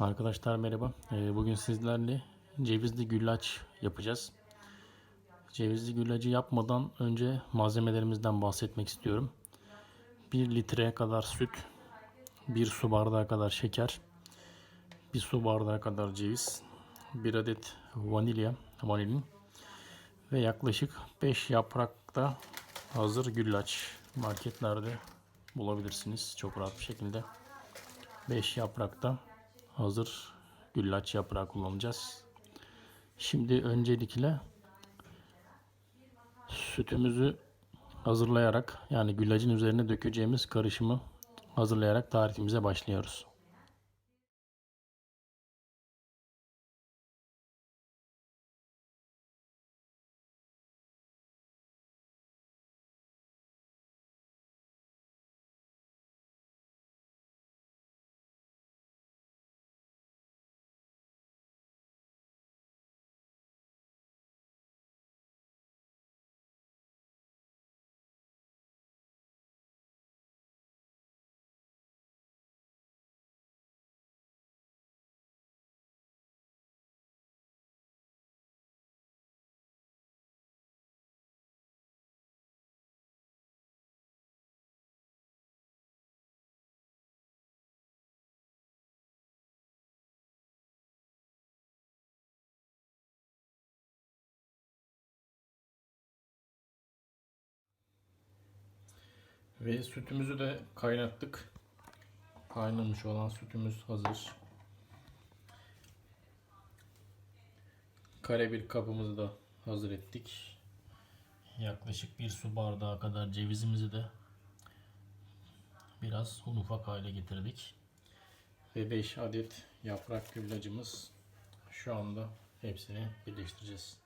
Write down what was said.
Arkadaşlar merhaba. Ee, Bugün sizlerle cevizli güllaç yapacağız. Cevizli güllacı yapmadan önce malzemelerimizden bahsetmek istiyorum. 1 litreye kadar süt, 1 su bardağı kadar şeker, 1 su bardağı kadar ceviz, 1 adet vanilya, vanilin ve yaklaşık 5 yaprakta hazır güllaç marketlerde bulabilirsiniz çok rahat bir şekilde. 5 yaprakta hazır güllaç yaprağı kullanacağız. Şimdi öncelikle sütümüzü hazırlayarak yani güllacın üzerine dökeceğimiz karışımı hazırlayarak tarifimize başlıyoruz. Ve sütümüzü de kaynattık. Kaynamış olan sütümüz hazır. Kare bir kabımızı da hazır ettik. Yaklaşık bir su bardağı kadar cevizimizi de biraz un ufak hale getirdik. Ve 5 adet yaprak güllacımız şu anda hepsini birleştireceğiz.